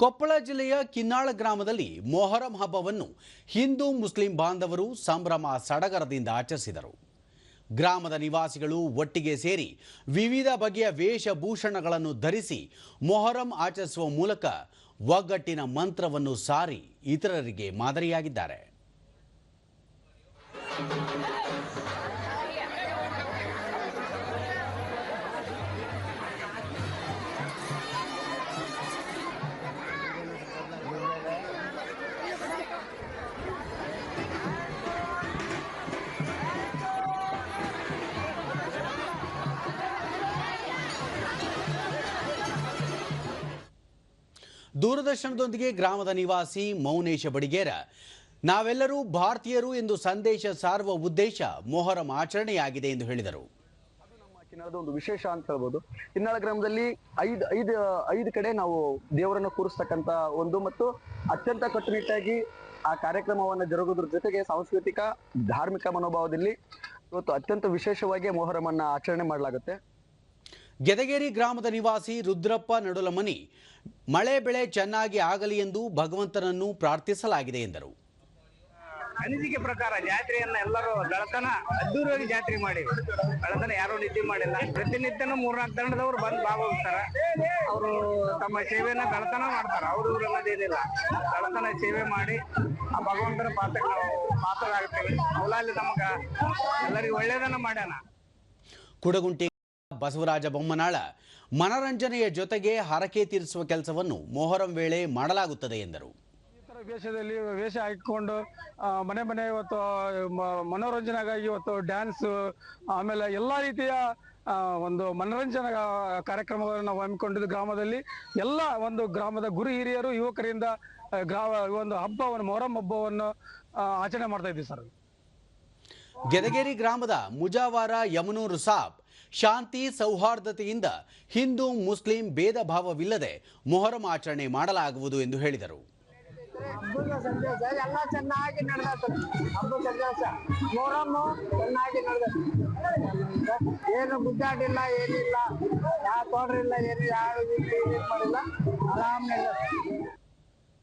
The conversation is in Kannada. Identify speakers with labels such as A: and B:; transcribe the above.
A: ಕೊಪ್ಪಳ ಜಿಲ್ಲೆಯ ಕಿನ್ನಾಳ ಗ್ರಾಮದಲ್ಲಿ ಮೊಹರಂ ಹಬ್ಬವನ್ನು ಹಿಂದೂ ಮುಸ್ಲಿಂ ಬಾಂಧವರು ಸಂಭ್ರಮ ಸಡಗರದಿಂದ ಆಚರಿಸಿದರು. ಗ್ರಾಮದ ನಿವಾಸಿಗಳು ಒಟ್ಟಿಗೆ ಸೇರಿ ವಿವಿಧ ಬಗೆಯ ವೇಷಭೂಷಣಗಳನ್ನು ಧರಿಸಿ ಮೊಹರಂ ಆಚರಿಸುವ ಮೂಲಕ ಒಗ್ಗಟ್ಟಿನ ಮಂತ್ರವನ್ನು ಸಾರಿ ಇತರರಿಗೆ ಮಾದರಿಯಾಗಿದ್ದಾರೆ. ದೂರದರ್ಶನದೊಂದಿಗೆ ಗ್ರಾಮದ ನಿವಾಸಿ ಮೌನೇಶ ಬಡಿಗೇರ. ನಾವೆಲ್ಲರೂ ಭಾರತೀಯರು ಎಂದು ಸಂದೇಶ ಸಾರುವ ಉದ್ದೇಶ ಮೊಹರಂ ಆಚರಣೆಯಾಗಿದೆ ಎಂದು ಹೇಳಿದರು.
B: ಒಂದು ವಿಶೇಷ ಅಂತ ಹೇಳ್ಬೋದು. ಹಿನ್ನಾಳ ಗ್ರಾಮದಲ್ಲಿ ಐದು ಐದು ಐದು ಕಡೆ ನಾವು ದೇವರನ್ನು ಕೂರಿಸ್ತಕ್ಕಂತ ಒಂದು ಮತ್ತು ಅತ್ಯಂತ ಕಟ್ಟುನಿಟ್ಟಾಗಿ ಆ ಕಾರ್ಯಕ್ರಮವನ್ನು ಜರುಗೋದ್ರ ಜೊತೆಗೆ ಸಾಂಸ್ಕೃತಿಕ, ಧಾರ್ಮಿಕ ಮನೋಭಾವದಲ್ಲಿ ಇವತ್ತು ಅತ್ಯಂತ ವಿಶೇಷವಾಗಿ ಮೊಹರಮನ್ನ ಆಚರಣೆ ಮಾಡಲಾಗುತ್ತೆ.
A: ಗೆದಗೇರಿ ಗ್ರಾಮದ ನಿವಾಸಿ ರುದ್ರಪ್ಪ ನಡುಲಮನಿ ಮಳೆ ಬೆಳೆ ಚೆನ್ನಾಗಿ ಆಗಲಿ ಎಂದು ಭಗವಂತನನ್ನು ಪ್ರಾರ್ಥಿಸಲಾಗಿದೆ ಎಂದರು.
C: ಅನಿಸಿಕೆ ಪ್ರಕಾರ ಜಾತ್ರೆಯನ್ನ ಎಲ್ಲರೂ ಬೆಳತನ ಅದ್ದೂರಿಯಾಗಿ ಜಾತ್ರೆ ಮಾಡಿವಿ ಬೆಳತನ ಯಾರು ನಿದ್ದೆ ಮಾಡಿಲ್ಲ. ಪ್ರತಿನಿತ್ಯನೂ ಮೂರ್ನಾಲ್ಕು ತಂಡದವ್ರು ಬಂದು ಭಾಗವಹಿಸ್ತಾರ ಅವರು ತಮ್ಮ ಸೇವೆಯನ್ನ ಬೆಳತನ ಮಾಡ್ತಾರ. ಅವ್ರು ಅನ್ನೋದೇನಿಲ್ಲ. ಬೆಳತನ ಸೇವೆ ಮಾಡಿ ಆ ಭಗವಂತನ ಪಾತ್ರಕ್ಕೆ ನಾವು ಪಾತ್ರರಾಗ್ತೇವೆ. ಅವಲಲ್ಲಿ ನಮಗ ಎಲ್ಲರಿಗೂ ಒಳ್ಳೇದನ್ನ ಮಾಡ್ಯಾನ.
A: ಕುಡಗುಂಟಿ ಬಸವರಾಜ ಬೊಮ್ಮನಾಳ ಮನರಂಜನೆಯ ಜೊತೆಗೆ ಹರಕೆ ತೀರಿಸುವ ಕೆಲಸವನ್ನು ಮೊಹರಂ ವೇಳೆ ಮಾಡಲಾಗುತ್ತದೆ ಎಂದರು.
D: ವೇಷದಲ್ಲಿ ವೇಷ ಹಾಕಿಕೊಂಡು ಮನೆ ಮನೆ ಇವತ್ತು ಮನೋರಂಜನೆಗಾಗಿ ಇವತ್ತು ಡ್ಯಾನ್ಸ್ ಆಮೇಲೆ ಎಲ್ಲ ರೀತಿಯ ಒಂದು ಮನೋರಂಜನಾ ಕಾರ್ಯಕ್ರಮಗಳನ್ನು ನಾವು ಹಮ್ಮಿಕೊಂಡಿದ್ದು ಗ್ರಾಮದಲ್ಲಿ. ಎಲ್ಲ ಒಂದು ಗ್ರಾಮದ ಗುರು ಹಿರಿಯರು ಯುವಕರಿಂದ ಗ್ರಾಮ, ಒಂದು ಹಬ್ಬವನ್ನು, ಮೊಹರಂ ಹಬ್ಬವನ್ನು ಆಚರಣೆ ಮಾಡ್ತಾ ಇದ್ದೀವಿ ಸರ್.
A: ಗೆದಗೇರಿ ಗ್ರಾಮದ ಮುಜಾವಾರ ಯಮನೂರು ಸಾಬ್ ಶಾಂತಿ ಸೌಹಾರ್ದತೆಯಿಂದ ಹಿಂದೂ ಮುಸ್ಲಿಂ ಭೇದ ಭಾವವಿಲ್ಲದೆ ಮೊಹರಂ ಆಚರಣೆ ಮಾಡಲಾಗುವುದು ಎಂದು ಹೇಳಿದರು.